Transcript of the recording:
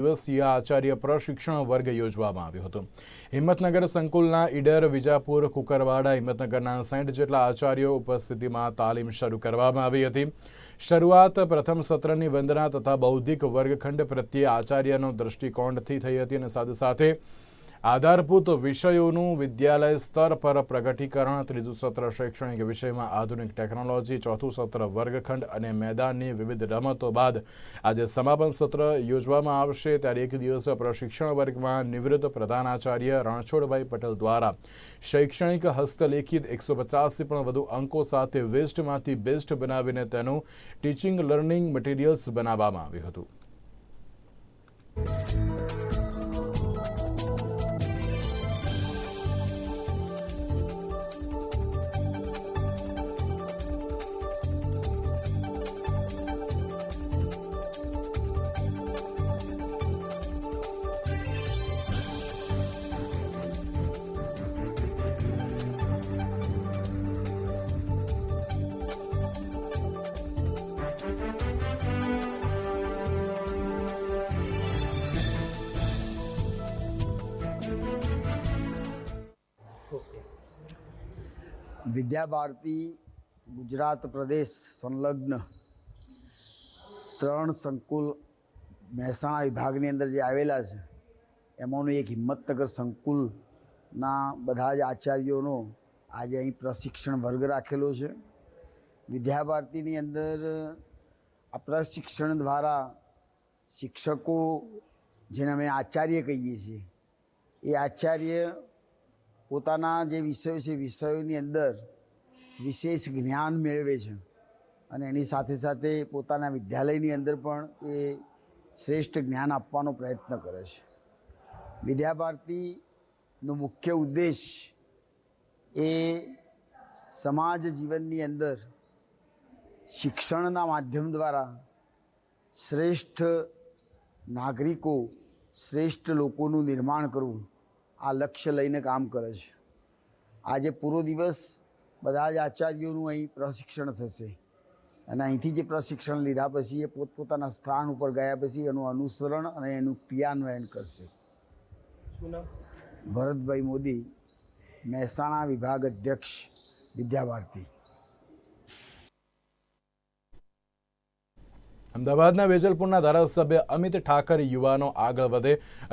દિવસીય આચાર્ય પ્રશિક્ષણ વર્ગ યોજવામાં આવ્યો હતો. હિંમતનગર સંકુલના ઈડર, વિજાપુર, કુકરવાડા, હિંમતનગરના સાઠ જેટલા આચાર્યો ઉપસ્થિતિમાં તાલીમ શરૂ કરવામાં આવી હતી. શરૂઆત પ્રથમ સત્રની વંદના તથા બૌદ્ધિક વર્ગખંડ પ્રત્યે આચાર્યનો દ્રષ્ટિકોણથી થઈ હતી અને સાથે સાથે આધારભૂત વિષયોનું વિદ્યાલય સ્તર પર પ્રગટીકરણ, ત્રીજું સત્ર શૈક્ષણિક વિષયમાં આધુનિક ટેકનોલોજી, ચોથું સત્ર વર્ગખંડ અને મેદાનની વિવિધ રમતો બાદ આજે સમાપન સત્ર યોજવામાં આવશે. ત્યારે એક દિવસ પ્રશિક્ષણ વર્ગમાં નિવૃત્ત પ્રધાનાચાર્ય રણછોડભાઈ પટેલ દ્વારા શૈક્ષણિક હસ્તલેખિત એકસો પચાસથી પણ વધુ અંકો સાથે વેસ્ટમાંથી બેસ્ટ બનાવીને તેનું ટીચિંગ લર્નિંગ મટીરિયલ્સ બનાવવામાં આવ્યું હતું. વિદ્યાભારતી ગુજરાત પ્રદેશ સંલગ્ન ત્રણ સંકુલ મહેસાણા વિભાગની અંદર જે આવેલા છે, એમાંનું એક હિંમતનગર સંકુલના બધા જ આચાર્યોનો આજે અહીં પ્રશિક્ષણ વર્ગ રાખેલો છે. વિદ્યાભારતીની અંદર આ પ્રશિક્ષણ દ્વારા શિક્ષકો, જેને અમે આચાર્ય કહીએ છીએ, એ આચાર્ય પોતાના જે વિષયો છે, વિષયોની અંદર વિશેષ જ્ઞાન મેળવે છે. અને એની સાથે સાથે પોતાના વિદ્યાલયની અંદર પણ એ શ્રેષ્ઠ જ્ઞાન આપવાનો પ્રયત્ન કરે છે. વિદ્યાભારતીનો મુખ્ય ઉદ્દેશ એ સમાજ જીવનની અંદર શિક્ષણના માધ્યમ દ્વારા શ્રેષ્ઠ નાગરિકો, શ્રેષ્ઠ લોકોનું નિર્માણ કરવું આ લક્ષ્ય લઈને કામ કરે છે. આજે પૂરો દિવસ બધા જ આચાર્યોનું અહીં પ્રશિક્ષણ થશે. અને અહીંથી જે પ્રશિક્ષણ લીધા પછી એ પોતપોતાના સ્થાન ઉપર ગયા પછી એનું અનુસરણ અને એનું ક્રિયાન્વયન કરશે. ભરતભાઈ મોદી મહેસાણા વિભાગ અધ્યક્ષ વિદ્યાભારતી. અમદાવાદના વેજલપુરના ધારાસભ્ય અમિત ઠાકર યુવાનો આગળ વધે.